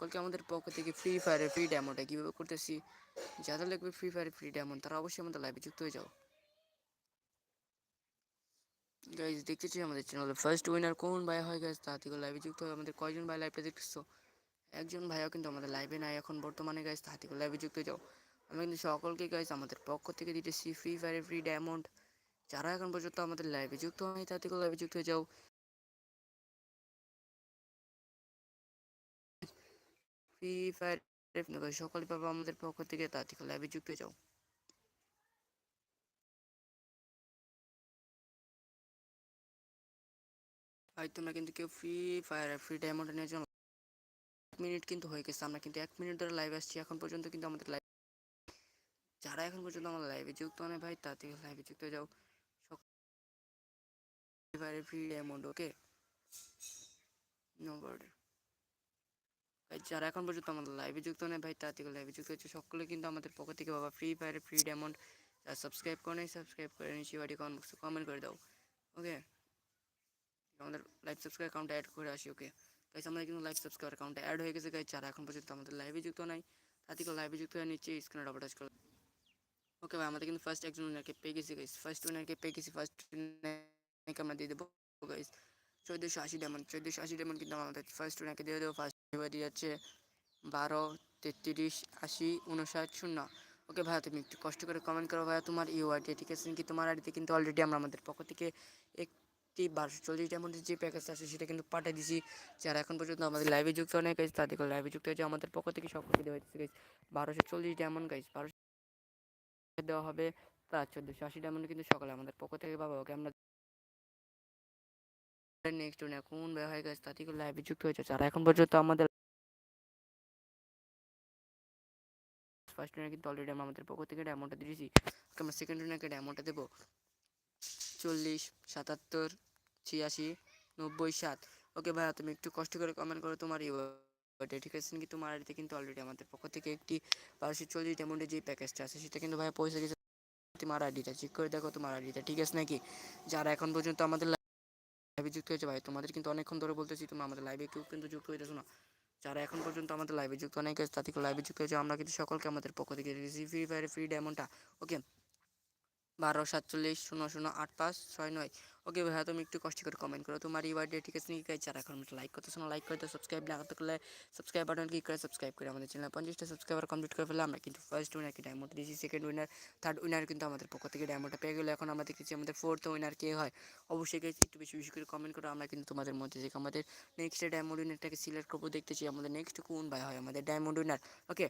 সকলকে আমাদের পক্ষ থেকে ফ্রি ফায়ারের ফ্রি ড্যামোটা কীভাবে করতেছি যাদের লাগবে ফ্রি ফায়ারের ফ্রি ড্যামন তারা অবশ্যই আমাদের লাইভে যুক্ত হয়ে যাও। গাইজ দেখতেছি আমাদের চ্যানেলে ফার্স্ট উইনার কোন ভাই হয় গাইজ তা থেকে লাইভে যুক্ত হয়ে আমাদের কয়জন ভাই লাইভটা দেখতেছো? একজন ভাইও কিন্তু আমাদের লাইভে নাই এখন বর্তমানে গাইজ তা থেকে লাইভে যুক্ত হয়ে যাও। আমি কিন্তু সকলকে গাইজ আমাদের পক্ষ থেকে দিতেছি ফ্রি ফায়ারের ফ্রি ডায়মন্ড যারা এখন পর্যন্ত আমাদের লাইভে যুক্ত হয় তা থেকে লাইভে যুক্ত হয়ে যাও। ফ্রি ফায়ার সকলে পাবো আমাদের পক্ষ থেকে। তা থেকে লাইভে যুক্ত যাও। ভাই, তোমরা কিন্তু কেউ ফ্রি ফায়ার ফ্রি ডায়মন্ড নিয়ে এক মিনিট কিন্তু হয়ে গেছে। আমরা কিন্তু এক মিনিট ধরে লাইভ আসছি। এখন পর্যন্ত কিন্তু আমাদের লাইভ যারা এখন পর্যন্ত আমার লাইভে যুক্ত হয় ভাই তা থেকে লাইভে যুক্ত যাও। ফ্রি ডায়মন্ড ওকে নো ভাই, যারা এখন পর্যন্ত আমাদের লাইভে যুক্ত নেই ভাই তা থেকে লাইভে যুক্ত হচ্ছে। সকলে কিন্তু আমাদের পক্ষ থেকে বাবা free fire free diamond subscribe করে নেই সাবস্ক্রাইব করে নিচ্ছি বাড়ি কমেন্ট বক্সে কমেন্ট করে দাও ওকে আমাদের লাইভ সাবস্ক্রাইব অ্যাকাউন্টে অ্যাড করে আসি ওকে গাইস আমাদের কিন্তু লাইভ সাবস্ক্রাইব অ্যাকাউন্টে অ্যাড হয়ে গেছে গাইস যারা এখন পর্যন্ত আমাদের লাইভে যুক্ত নাই তাদেরকে লাইভে যুক্ত হয়ে নিচ্ছে স্ক্রিনে ডাবল টাচ করে। ওকে ভাই, আমাদের কিন্তু ফার্স্ট একজন উইনারকে পেয়ে গেছি গাইস ফার্স্ট উইনারকে পেয়ে গেছি ফার্স্ট উইনারকে আমরা দিয়ে দেবো গাইস চোদ্দোশো আশি ডায়মন্ড চোদ্দোশো আশি ডায়মন্ড কিন্তু আমাদের ফার্স্ট উইনারকে দিয়ে দেবো ফার্স্ট দিয়ে যাচ্ছে বারো, তেত্রিশ, আশি উনষাট শূন্য। ওকে ভাইয়া তুমি একটু কষ্ট করে কমেন্ট করো ভাইয়া, তোমার ইউআইডি ঠিক আছে কি? তোমার আইডিতে কিন্তু অলরেডি আমরা আমাদের পক্ষ থেকে একটি বারোশো চল্লিশ ডায়মন্ডের যে প্যাকেজ আছে, সেটা কিন্তু পাঠিয়ে দিছি যারা এখন পর্যন্ত আমাদের লাইভে যুক্ত অনেক গাইজ তাদেরকে লাইভে যুক্ত হয়েছে আমাদের পক্ষ থেকে সকলকে দেওয়া হয়েছে গাইজ বারোশো চল্লিশ ডায়মন্ড গাইজ বারোশো দেওয়া হবে প্রায় চোদ্দোশো আশি ডায়মন্ড কিন্তু সকালে আমাদের পক্ষ থেকে পাবো। ওকে, আমরা নেক্সট কোন ব্যয় হয়ে গেছে তাদেরকে লাইভে যুক্ত হয়েছে যারা এখন পর্যন্ত আমাদের ফার্স্ট কিন্তু অলরেডি আমাদের পক্ষ থেকে ডায়মন্ডটা দিয়েছি আমরা সেকেন্ড উইনারকে ডায়মন্ডটা দেবো চল্লিশ, সাতাত্তর, ছিয়াশি, নব্বই, সাত। ওকে ভাইয়া, তুমি একটু কষ্ট করে কমেন্ট করো তোমার ইউআইডি ঠিক আছে? কি তোমার আইডিতে কিন্তু অলরেডি আমাদের পক্ষ থেকে একটি বারোশো চল্লিশ ডায়মন্ডের যে প্যাকেজটা আছে, সেটা কিন্তু ভাইয়া পয়সা গেছে। তোমার আইডিটা চেক করে দেখো তোমার আইডিটা ঠিক আছে নাকি? যারা এখন পর্যন্ত আমাদের লাইভে যুক্ত হয়েছে। ভাই, তোমাদের কিন্তু অনেকক্ষণ ধরে বলতেছি তুমি আমাদের লাইভে কেউ কিন্তু যুক্ত হইতেছো না। যারা এখন পর্যন্ত আমাদের লাইভে যুক্ত অনেক আছে তাদেরকে লাইভে যুক্ত হয়েছে। আমরা কিন্তু সকলকে আমাদের পক্ষ থেকে ফ্রি ফায়ার ফ্রি ডায়মন্ডটা ওকে বারো সাতচল্লিশ, শূন্য শূন্য, আট পাঁচ, ছয়, নয়। ওকে ভাইয়া, তুমি একটু কষ্ট করে কমেন্ট করো। তোমার এই বার্থডে ঠিক আছে নাকি যারা এখন লাইক করতেছো না লাইক করতে সাবস্ক্রাইব না করতে করলে সাবস্ক্রাইব বাটন ক্লিক করে সাবস্ক্রাইব করে আমাদের চ্যানেল পঞ্চাশটা সাবস্ক্রাইবার কমপ্লিট করে ফেলে আমরা কিন্তু ফার্স্ট উইনারকে ডায়মন্ড দিয়েছি সেকেন্ড উইনার থার্ড উইনার কিন্তু আমাদের পক্ষ থেকে ডায়মন্ডটা পেয়ে গেলে। এখন আমরা দেখেছি আমাদের ফোর্থ উইনার কে হয়। অবশ্যই একটু বেশি বেশি করে কমেন্ট করো, আমরা কিন্তু তোমাদের মধ্যে থেকে আমাদের নেক্সট ডায়মন্ড উইনারটাকে সিলেক্ট করব। দেখতেছি আমাদের নেক্সট কোন ভাই হয় আমাদের ডায়মন্ড উইনার ওকে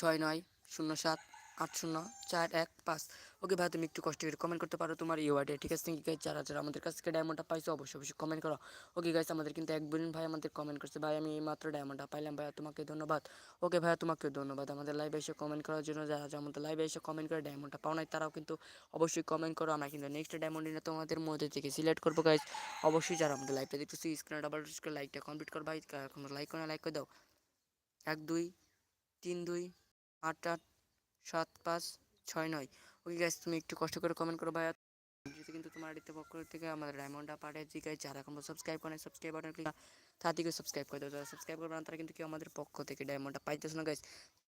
ছয় নয়, শূন্য সাত, আট শূন্য, চার এক, পাঁচ। ওকে ভাই, তুমি একটু কষ্ট করে কমেন্ট করতে পারো তোমার ইউআইডি ঠিক আছে? থ্যাংক গাইজ যারা যারা আমাদের কাছ থেকে ডায়মন্ডটা পাইছো, অবশ্যই অবশ্যই কমেন্ট করো। ওকে গাইজ আমাদের কিন্তু এক বোন ভাই আমাদের কমেন্ট করছে। ভাই, আমি মাত্র ডায়মন্ডটা পাইলাম, ভাইয়া, তোমাকে ধন্যবাদ। ওকে ভাই তোমাকে ধন্যবাদ। আমাদের লাইভে এসে কমেন্ট করার জন্য যারা যারা আমাদের লাইভে এসে কমেন্ট করে ডায়মন্ডটা পাও নাই, তারাও কিন্তু অবশ্যই কমেন্ট করো। আমরা কিন্তু নেক্সট ডায়মন্ড নিয়ে তোমাদের মধ্যে থেকে সিলেক্ট করব গাইজ অবশ্যই যারা আমাদের লাইভটা দেখতেছি স্ক্রিনে ডাবল করে লাইকটা কমপ্লিট কর, ভাই। লাইক করে লাইক করে দাও। এক, দুই, তিন, দুই, আট আট, সাত, পাঁচ, ছয়, নয়। ওকে গাইস তুমি একটু কষ্ট করে কমেন্ট করো ভাইয়া। যদি কিন্তু তোমার আড়িতে পক্ষ থেকে আমাদের ডায়মন্ডটা পাঠিয়ে দিই গাইস যারা এখন সাবস্ক্রাইব করে সাবস্ক্রাইব বাটন ক্লিক তাদেরকে সাবস্ক্রাইব করে দেবো যারা সাবস্ক্রাইব করবে না, তারা কিন্তু কেউ আমাদের পক্ষ থেকে ডায়মন্ডটা পাইতেছে না গাইস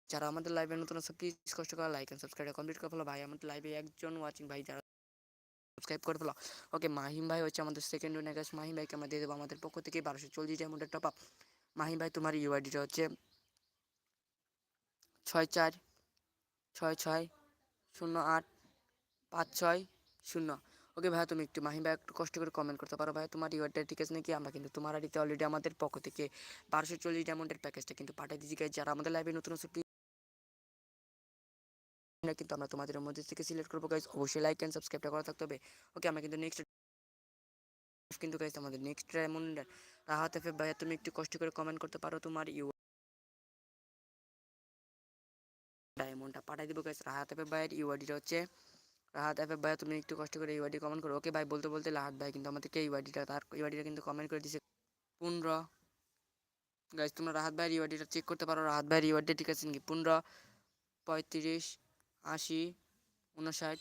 যারা আমাদের লাইভে নতুন সব প্লিজ কষ্ট করে লাইক অ্যান্ড সাবস্ক্রাইব কমপ্লিট করে ফেলো। ভাই, আমাদের লাইভে একজন ওয়াচিং ভাই, যারা সাবস্ক্রাইব করে ফেলো। ওকে, মাহিম ভাই হচ্ছে আমাদের সেকেন্ড উইনার গাইস মাহিম ভাইকে আমরা দিয়ে দেবো আমাদের পক্ষ থেকে বারোশো চল্লিশ ডায়মন্ডের টপ আপ মাহিম ভাই, তোমার ইউআইডিটা হচ্ছে ছয় চার, ছয় ছয় শূন্য আট পাঁচ ছয় শূন্য। ওকে ভাই তুমি একটু মাহিম ভাই একটু কষ্ট করে কমেন্ট করতে পারো ভাই তোমার ইউআরটা ঠিক আছে নাকি? আমরা কিন্তু তোমার আড়িতে অলরেডি আমাদের পক্ষ থেকে বারোশো চল্লিশ ডায়মন্ডের প্যাকেজটা কিন্তু পাঠিয়ে গাইজ যারা আমাদের লাইভে নতুন কিন্তু, আমরা তোমাদের মধ্যে থেকে সিলেক্ট করব গাইজ অবশ্যই লাইক অ্যান্ড সাবস্ক্রাইবটা করা থাকতে হবে। ওকে, আমরা কিন্তু নেক্সট কিন্তু গাইজ আমাদের নেক্সট ডায়মন্ড রাহাত ভাইয়া, তুমি একটু কষ্ট করে কমেন্ট করতে পারো তোমার ইউ ডায়মন্ডটা পাঠিয়ে দেবো গাইস রাহাত অ্যাপের ভাইয়ের ইউআইডিটা হচ্ছে, রাহাত অ্যাপের ভাই, তুমি একটু কষ্ট করে ইউআইডি কমেন্ট করো। ওকে ভাই, বলতে বলতে রাহাত ভাই কিন্তু আমাদেরকে ইউআইডিটা তার ইউআইডিটা কিন্তু কমেন্ট করে দিছে। পনেরো গাইস তোমরা রাহাত ভাইয়ের ইউআইডিটা চেক করতে পারো। রাহাত ভাইয়ের ইউআইডি ঠিক আছে নাকি? পনেরো, পঁয়ত্রিশ, আশি উনষাট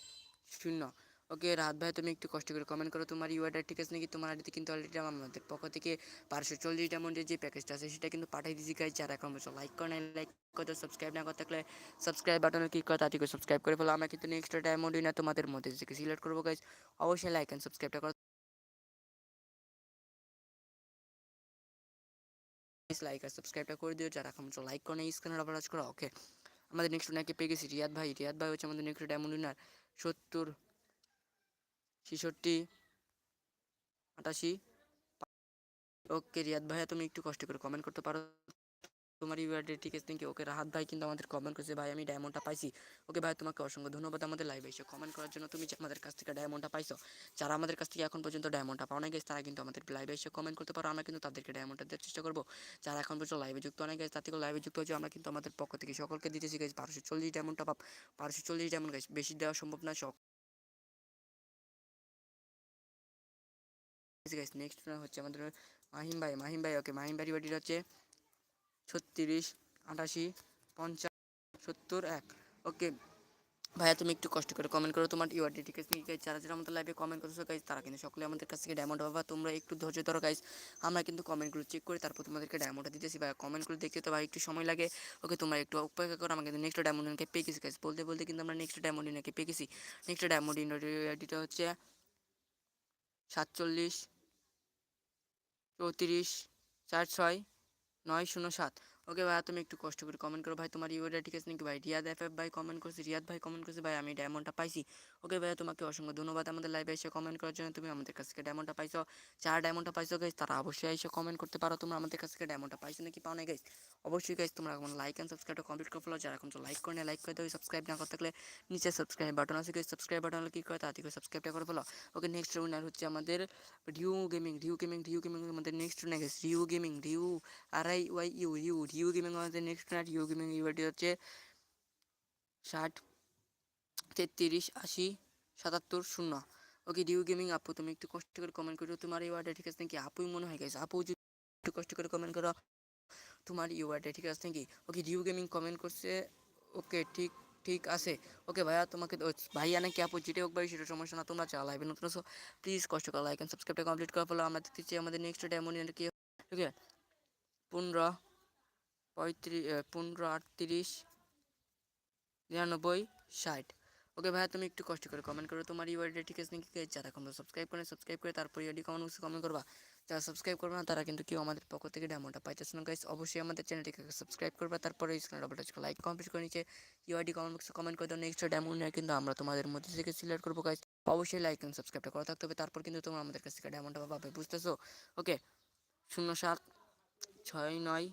শূন্য। ওকে, রাত ভাই, তুমি একটু কষ্ট করে কমেন্ট করো। তোমার ইউআইটা ঠিক আছে নাকি? তোমার আইডিতে কিন্তু অলরেডি আমাদের পক্ষ থেকে পাঁচশো চল্লিশ ডায়মন্ডের যে প্যাকেজটা আছে, সেটা কিন্তু পাঠিয়ে দিয়েছি গাইজ যারা এখন বলছো লাইক করে লাইক করতে সাবস্ক্রাইব না করতে থাকলে সাবস্ক্রাইব বাটনে ক্লিক করে তাড়াতাড়ি করে সাবস্ক্রাইব করে ফেলো। আমরা কিন্তু নেক্সট ডায়মন্ড না তোমাদের মধ্যে থেকে সিলেক্ট করব গাইজ অবশ্যই লাইক অ্যান্ড সাবস্ক্রাইবটা করো। লাইক আর সাবস্ক্রাইবটা করে দিও। যারা এখন লাইক করে স্ক্রিনে ডাবল টাচ করো ওকে আমাদের নেক্সট উইনারকে পেয়ে গেছি, রিয়াদ ভাই। রিয়াদ ভাই হচ্ছে আমাদের নেক্সট ডায়মন্ড উইনার সত্তর ছেষট্টি, আটাশি। ওকে রিয়াদ ভাইয়া, তুমি একটু কষ্ট করে কমেন্ট করতে পারো। তোমার ইউআরডি ঠিক আছে থ্যাংক ওকে রাহাত ভাই কিন্তু আমাদের কমেন্ট করেছে, ভাই, আমি ডায়মন্ডটা পাইছি। ওকে ভাই, তোমাকে অসংখ্য ধন্যবাদ আমাদের লাইভে এসে কমেন্ট করার জন্য। তুমি আমাদের কাছ থেকে ডায়মন্ডটা পাইছো, যারা আমাদের কাছ থেকে এখন পর্যন্ত ডায়মন্ডটা পাও পাওয়া গেছে তারা কিন্তু আমাদের লাইভে এসে কমেন্ট করতে পারো। আমরা কিন্তু তাদেরকে ডায়মন্ডটা দেওয়ার চেষ্টা করব। যারা এখন পর্যন্ত লাইভে যুক্ত অনেক গেছে তাদেরকে লাইভে যুক্ত হচ্ছে আমরা কিন্তু আমাদের পক্ষ থেকে সকলকে দিতেছি গেছি বারোশো চল্লিশ ডায়মন্ডটা পাব। বারোশো চল্লিশ ডায়মন্ড গেছে বেশি দেওয়া সম্ভব না। গাইস নেক্সট হচ্ছে আমাদের মাহিম ভাই মাহিম ভাই ওকে মাহিম ভাই বাড়ির হচ্ছে ছত্রিশ আটাশি পঞ্চাশ সত্তর এক ওকে ভাইয়া তুমি একটু কষ্ট করে কমেন্ট করো তোমার ইউআরডি ঠিক আছে গাইজ যারা যারা আমাদের লাইভে কমেন্ট করছ গাইজ তারা কিন্তু সকলে আমাদের কাছ থেকে ডায়মন্ড পাবা তোমরা একটু ধৈর্য ধরো গাইজ আমরা কিন্তু কমেন্টগুলো চেক করে তারপর তোমাদেরকে ডায়মন্ডটা দিতেছি ভাই কমেন্টগুলো দেখতে তো ভাই একটু সময় লাগে ওকে তোমরা একটু অপেক্ষা করো আমাকে নেক্সট ডায়মন্ডকে পেয়ে গেছি গাইজ বলতে বলতে কিন্তু আমরা নেক্সট ডায়মন্ডিনাকে পেয়ে গেছি নেক্সট ডায়মন্ড ইউআরডিটা হচ্ছে সাতচল্লিশ চৌত্রিশ, চার ছয়, নয় শূন্য সাত। ওকে ভাই তুমি একটু কষ্ট করে কমেন্ট করো। ভাই, তোমার ইউআইডি ঠিক আছে নাকি? ভাই, রিয়াদ এফ ভাই কমেন্ট করছে। রিয়াদ ভাই কমেন্ট করছে। ভাই, আমি ডায়মন্ডটা পাইছি। ওকে ভাই তোমাকে অসংখ্য ধন্যবাদ আমাদের লাইভে এসে কমেন্ট করার জন্য। তুমি আমাদের কাছ থেকে ডায়মন্ডটা পাইছো। যারা ডায়মন্ডটা পাইছো গাইজ তারা অবশ্যই এসে কমেন্ট করতে পারো। তোমরা আমাদের কাছ থেকে ডায়মন্ডটা পাইছো নাকি পাও না গাইজ অবশ্যই গাইজ তোমরা এখন লাইক অ্যান্ড সাবস্ক্রাইবটা কমপ্লিট করে ফেলো। যারা এখন লাইক করে লাইক করে দেবে সাবস্ক্রাইব না করতে থাকলে নিচে সাবস্ক্রাইব বাটন আছে গাইজ সাবস্ক্রাইব বাটন ক্লিক করে তাড়াতাড়ি করে সাবস্ক্রাইবটা করে ফেলো। ওকে নেক্সট উইনার হচ্ছে আমাদের Riyu gaming Riyu gaming Riyu gaming আমাদের নেক্সট উইনার গেছে Riyu gaming Riyu R I Y U Riyu Riyu gaming আমাদের নেক্সট উইনার রিউ গেমিং ইউটি হচ্ছে ষাট তেত্রিশ, আশি, সাতাত্তর, শূন্য। ওকে ডিউ গেমিং আপু, তুমি একটু কষ্ট করে কমেন্ট করো। তোমার এই ওয়ার্ডে ঠিক আছে নাকি? আপুই মনে হয় গেছে আপু যদি একটু কষ্ট করে কমেন্ট করো, তোমার ইউ ওয়ার্ডে ঠিক আছে নাকি? ওকে ডিউ গেমিং কমেন্ট করছে। ওকে, ঠিক ঠিক আছে। ওকে, ভাইয়া, তোমাকে ভাইয়া নাকি আপু যেটা হোক ভাই সেটা সমস্যা না, তোমরা চালাইবে নতুন প্লিজ কষ্ট করে লাইক অ্যান্ড সাবস্ক্রাইবটা কমপ্লিট করার ফলে আমরা দেখতে চাই আমাদের নেক্সট ডায়মন্ড কি ওকে, পনেরো পঁয়ত্রিশ পনেরো, আটত্রিশ, নিরানব্বই, ষাট। ওকে ভাইয়া তুমি একটু কষ্ট করে কমেন্ট করো। তোমার ইউআইডি ঠিক আছে নাকি? যারা এখন সাবস্ক্রাইব করে সাবস্ক্রাইব করে তারপর ইউডি কমেন্ট বক্সে কমেন্ট করবা। যারা সাবস্ক্রাইব করবে না, তারা কিন্তু কেউ আমাদের পক্ষ থেকে ডায়মন্ডটা পাইতেছে না গাইস অবশ্যই আমাদের চ্যানেলটিকে সাবস্ক্রাইব করবে, তারপরে স্ক্রিনে ডবল টাচ লাইক কমপ্লিট করে নিচে ইউআইডি কমেন্ট বক্সে কমেন্ট করে দাও। নেক্সট ডেমো নিয়ে কিন্তু আমরা তোমাদের মধ্যে থেকে সিলেক্ট করব গাইস অবশ্যই লাইক এবং সাবস্ক্রাইবটা করা থাকতে হবে, তারপর কিন্তু তোমরা আমাদের কাছ থেকে ডায়মন্ডটা পাবে বুঝতেছো? ওকে শূন্য সাত, ছয় নয়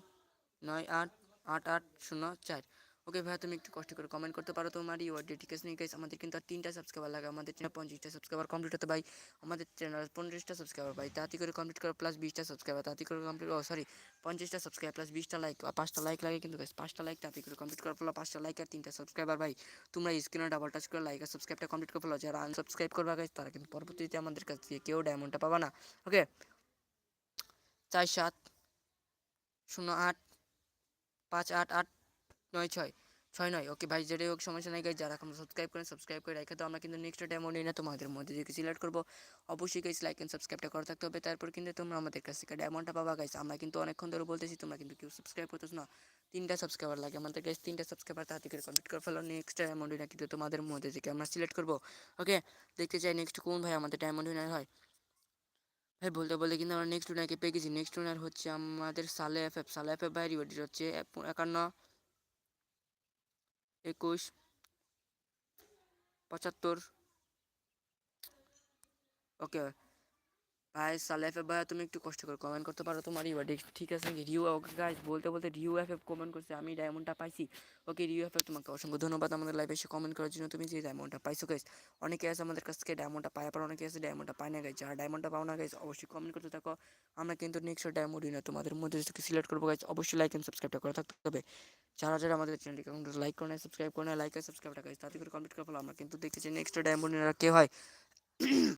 নয় আট আট আট, শূন্য চার। ওকে ভাই তুমি একটু কষ্ট করে কমেন্ট করতে পারো তোমার। ইউআরডি ঠিক আছে গাইস আমাদের কিন্তু তিনটা সাবস্ক্রাইবার লাগে। আমাদের চ্যানেল পঞ্চাশটা সাবস্ক্রাইবার কমপ্লিট হতে ভাই আমাদের চ্যানেল পঞ্চাশটা সাবস্ক্রাইবার ভাই, তাড়াতাড়ি করে কমপ্লিট করো প্লাস বিশটা সাবস্ক্রাইবার তাড়াতাড়ি করে কমপ্লিট ও সরি পঞ্চাশটা সাবস্ক্রাইব প্লাস বিশটা লাইক পাঁচটা লাইক লাগে কিন্তু গাইস পাঁচটা লাইক তাড়াতাড়ি করে কমপ্লিট করার ফলে। পাঁচটা লাইক আর তিনটা সাবস্ক্রাইবার ভাই, তোমরা স্ক্রিনে ডাবল টাচ করে লাইক আর সাবস্ক্রাইবটা কমপ্লিট করে ফেলো। যারা আনসাবস্ক্রাইব করবা গাইস তারা কিন্তু পরবর্তীতে আমাদের কাছ থেকে কেউ ডায়মন্ডটা পাবা না। ওকে চার সাত, শূন্য আট, পাঁচ আট আট নয় ছয় ছয় নয়। ওকে ভাই যেটাই হোক, সমস্যা নাই গাইজ যারা এখন সাবস্ক্রাইব করেন সাবস্ক্রাইব করে রেখে তো আমরা কিন্তু নেক্সট ডেমো নিই না, তোমাদের মধ্যে থেকে সিলেক্ট করব। অবশ্যই গাইজ লাইক অ্যান্ড সাবস্ক্রাইবটা করে থাকতে হবে। তারপর কিন্তু তোমরা আমাদের কাছ থেকে ডায়মন্ডটা পাবা গাইজ আমরা কিন্তু অনেকক্ষণ ধরে বলতেছি, তোমরা কিন্তু কেউ সাবস্ক্রাইব করতেছ না। তিনটা সাবস্ক্রাইবার লাগে আমাদের গাইজ তিনটা সাবস্ক্রাইবার তাড়াতাড়ি করে কমপ্লিট করে ফেলো। নেক্সট ডায়মন্ড উইনার কিন্তু তোমাদের মধ্যে থেকে আমরা সিলেক্ট করব। ওকে দেখতে চাই নেক্সট কোন ভাই আমাদের ডায়মন্ড উইনার হয়। ভাই, বলতে বলতে কিন্তু আমরা নেক্সট উইনারকে পেয়ে গেছি। নেক্সট উইনার হচ্ছে আমাদের সালে এফ এফ। সালে এফ এফ ভাই হচ্ছে একান্ন। একুশ পঁচাত্তর ওকে ভাই সালেফে ভাই তুমি একটু কষ্ট করে কমেন্ট করতে পারো। তোমার ইউআইডি ঠিক আছে নাকি? রিউ, ওকে গাইজ বলতে বলতে রিউ এফ এফ কমেন্ট করছে, আমি ডায়মন্ডটা পাইছি। ওকে, রিউ এফ এফ, তোমাকে অসংখ্য ধন্যবাদ আমাদের লাইভে এসে কমেন্ট করার জন্য। তুমি যে ডায়মন্ডটা পাইছো গাইজ অনেকে আছে আমাদের কাছ থেকে ডায়মন্ডটা পায় পর অনেকে আছে ডায়মন্ডটা পায় না গাইজ যারা ডায়মন্ডটা পাও না গাইজ অবশ্যই কমেন্ট করতে থাকো। আমরা কিন্তু নেক্সট ডায়মন্ড না তোমাদের মধ্যে সিলেক্ট করব গাইজ অবশ্যই লাইক এন্ড সাবস্ক্রাইবটা করে থাকতে হবে। যারা যারা আমাদের চ্যানেলটিকে লাইক করে নেয় সাবস্ক্রাইব করে নেয় লাইক আর সাবস্ক্রাইবটা গাইজ তাতে করে কমপ্লিট করে ফেলো। আমরা কিন্তু দেখতেছি নেক্সট ডায়মন্ড কে হয়।